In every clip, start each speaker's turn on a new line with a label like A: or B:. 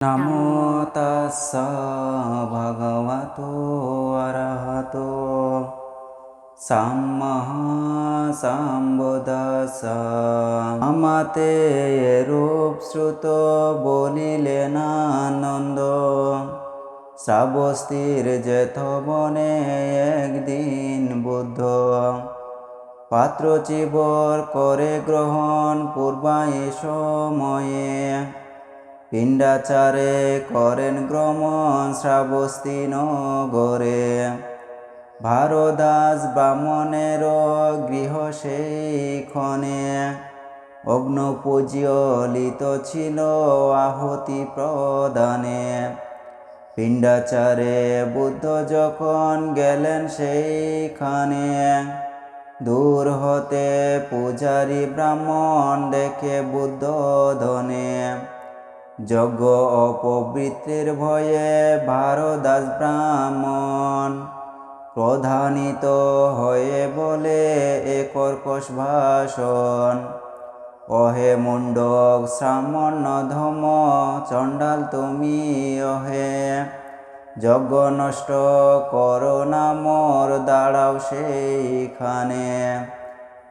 A: নমো তস্স ভগবতো অরহতো সাম্মা সম্বুদস্স আমাতে রূপ শ্রুত বলিলেন আনন্দ শ্রাবস্তির যেথ বনে একদিন বুদ্ধ পাত্র চিবর করে গ্রহণ পূর্বায় সময়ে পিণ্ডাচারে করেন গ্রমণ শ্রাবস্তি নগরে। ভারদাস ব্রাহ্মণের গৃহ সেইক্ষণে অগ্নপূজ্যলিত ছিল আহতি প্রদানে। পিণ্ডাচারে বুদ্ধ যখন গেলেন সেইখানে, দূর হতে পূজারী ব্রাহ্মণ দেখে বুদ্ধ ধনে। যজ্ঞ অপবৃত্তির ভয়ে ভারদাস ব্রাহ্মণ প্রধানিত হয়ে বলে এ কর্কশ ভাষণ। অহে মুন্ডক শ্রামণ ধম চণ্ডাল তুমি অহে। যজ্ঞ নষ্ট করো না মোর, দাঁড়াও সেইখানে।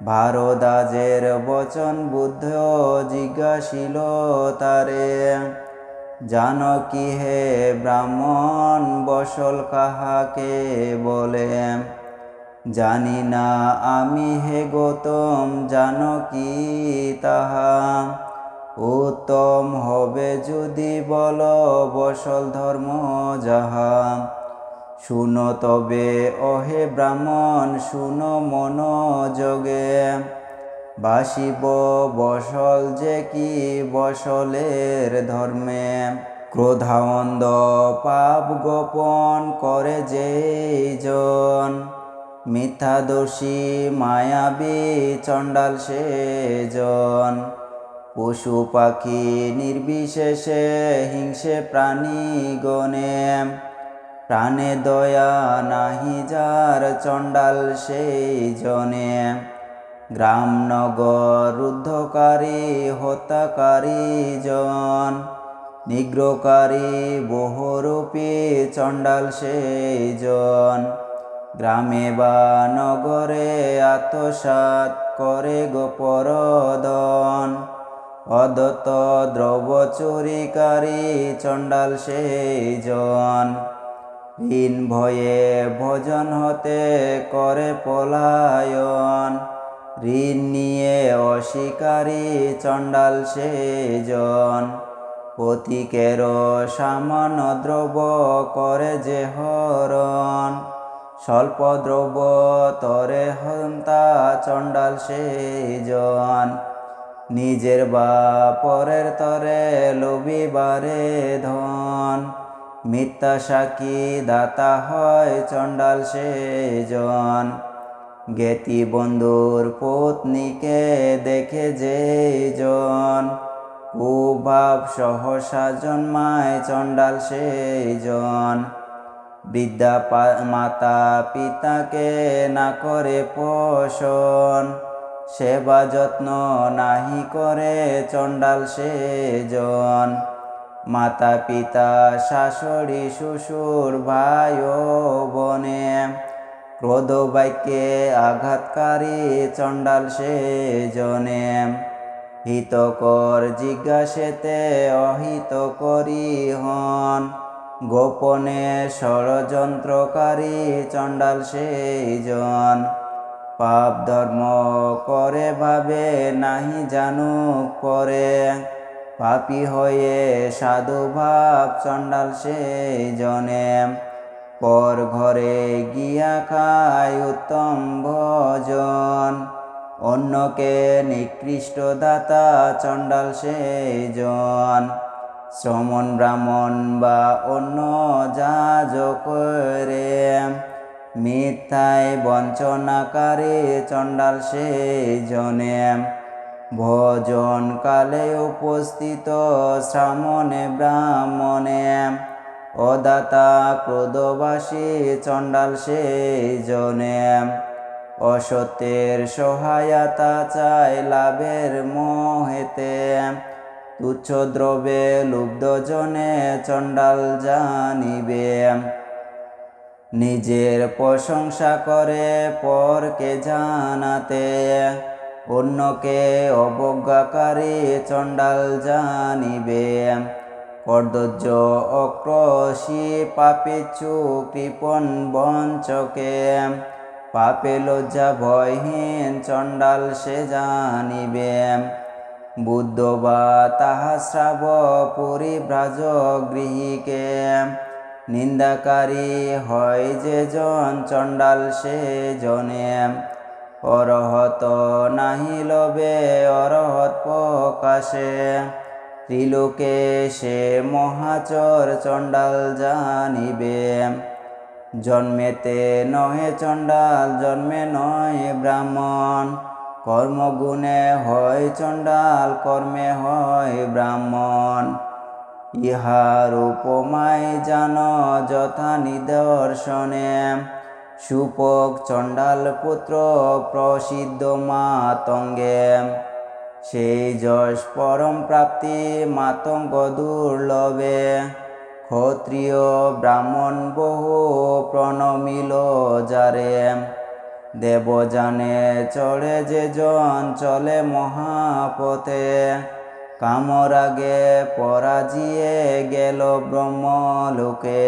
A: ভারদাজের বচন বুদ্ধ জিজ্ঞাসিল তারে, জান কি হে ব্রাহ্মণ, বসল কাহাকে বলে? জানি না আমি হে গৌতম, জান কি তাহা? উত্তম হবে যদি বল বসল ধর্ম যাহা। শুনো তবে অহে ব্রাহ্মণ, শুনো মনোযোগে। বাসিব বসল যে কি বসলের ধর্মে। ক্রোধানন্দ পাপ গোপন করে যেজন মিথ্যাদোষী মায়াবী, চণ্ডাল সেজন পশু পাখি নির্বিশেষে হিংসে প্রাণী গণে প্রাণে দয়া নাহি যার চণ্ডাল সেই জনে গ্রাম নগর রুদ্ধকারী, হত্যাকারী জন। নিগ্রহকারী, বহুরূপী চণ্ডাল সেই জন গ্রামে বা নগরে আত্মসাত করে গোপরদন। অদত্ত দ্রব্য চুরিকারী চণ্ডাল সেই জন ঋণ ভয়ে ভজন হতে করে পলায়ন। ঋণ নিয়ে অস্বীকারী চণ্ডাল সেজন। পতিকের সামান্য দ্রব্য করে যে হরণ। স্বল্প দ্রব্য তরে হন্তা চণ্ডাল সেজন। নিজের বা পরের তরে লবিবারে ধন। মিথ্যা সাক্ষী দাতা হয় চণ্ডাল সেজন। জ্ঞাতি বন্ধুর পত্নীকে দেখে যে যেজন। কুভাব সহসা জন্মায় চণ্ডাল সেজন। বৃদ্ধা মাতা পিতাকে না করে পোষণ। সেবা যত্ন নাহি করে চণ্ডাল সেজন। মাতা পিতা শাশুড়ি, শ্বশুর, ভাই ও বনে। ক্রোধ বাক্যে আঘাতকারী চণ্ডাল সেজনে হিতকর জিজ্ঞাসেতে অহিত করি হন। গোপনে ষড়যন্ত্রকারী চণ্ডাল সেজন পাপ ধর্ম করে ভাবে নাহি জানুক পরে। পাপি হয়ে সাধু ভাব চণ্ডাল সেই জনে। পর ঘরে গিয়া খায় উত্তম ভজন। অন্যকে নিকৃষ্ট দাতা চণ্ডাল সেই জন। শ্রমণ ব্রাহ্মণ বা অন্য যাজ করে মিথ্যায় বঞ্চনাকারী চণ্ডাল সেই জনে। ভজন কালে উপস্থিত শ্রামণে ব্রাহ্মণে। অদাতা ক্রোধবাসী, চণ্ডাল সেই জনে অসত্যের সহায়তা চায় লাভের মোহেতে। তুচ্ছ দ্রবে লুব্ধ জনে চণ্ডাল জানিবে। নিজের প্রশংসা করে পরকে জানাতে। অন্যকে অবজ্ঞাকারী চণ্ডাল জানিবে। কর্দর্য অক্রোশী পাপিচু কৃপণ বঞ্চকে। পাপে লজ্জা ভয়হীন চণ্ডাল সে জানিবে। বুদ্ধ বা তাহা শ্রাব পরিভ্রাজ গৃহীকে। নিন্দাকারী হয় যে জন চণ্ডাল সে জনে। অরহত নাহি লবে অরহত প্রকাশে। ত্রিলোকে সে মহাচর চণ্ডাল জানিবে। জন্মেতে নহে চণ্ডাল, জন্মে নয় ব্রাহ্মণ। কর্মগুণে হয় চণ্ডাল, কর্মে হয় ব্রাহ্মণ। ইহার উপমায় জান যথা নিদর্শনে সুপক চণ্ডাল পুত্র প্রসিদ্ধ মাতঙ্গে। সেই যশ পরম প্রাপ্তি মাতঙ্গ দুর্লভে। ক্ষত্রিয় ব্রাহ্মণ বহু প্রণমিল যারে। দেব জানে চলে যে জন চলে মহাপথে। কামরাগে পরাজিয়ে গেল ব্রহ্মলোকে।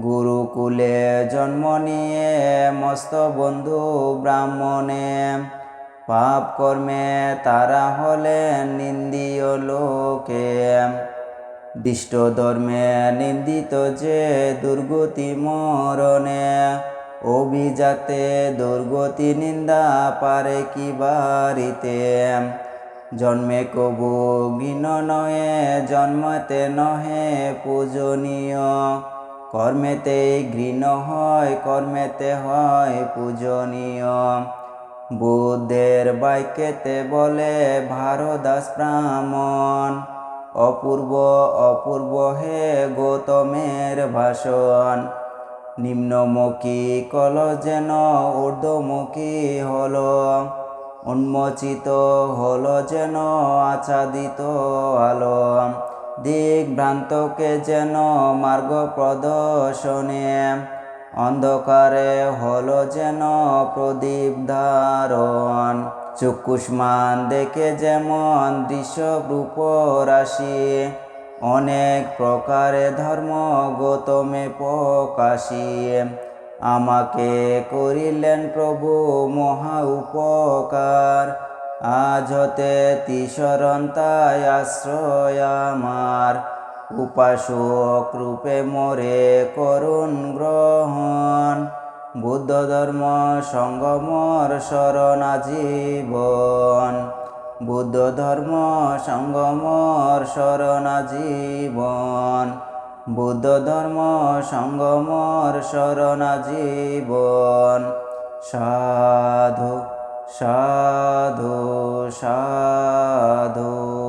A: গুরুকুলে জন্ম নিয়ে মস্ত বন্ধু ব্রাহ্মণে। পাপ কর্মে তারা হলেন নিন্দীয় লোকে। দিষ্ট ধর্মে নিন্দিত যে দুর্গতি মরণে। অভিজাতে দুর্গতি নিন্দা পারে কি বাড়িতে। জন্মে কবু গিন নহে, জন্মতে নহে, পূজনীয়। কর্মেতে ঘৃণ হয়, কর্মেতে হয় পূজনীয় বুদ্ধের বাক্যেতে বলে ভারদাস ব্রাহ্মণ, অপূর্ব অপূর্ব হে গৌতমের ভাষণ। নিম্নমুখী কল যেন ঊর্ধ্বমুখী হল, উন্মোচিত হল যেন আচ্ছাদিত আলো। দিক ভ্রান্তকে যেন মার্গ প্রদর্শনে অন্ধকারে হল যেন প্রদীপ ধারণ। চক্ষুষ্মান দেখে যেমন দৃশ্য রূপ রাশি, অনেক প্রকারে ধর্ম গৌতমে প্রকাশী। আমাকে করিলেন প্রভু মহা উপকার। আজ হতে তিসরন্তায় আশ্রয় আমার উপাসক রূপে মোরে করুণ গ্রহণ। বুদ্ধ ধর্ম সঙ্গমর শরণ জীবন বুদ্ধ ধর্ম সঙ্গমর শরণ জীবন বুদ্ধ ধর্ম সঙ্গমর শরণ জীবন সাধু সাধু সাধু।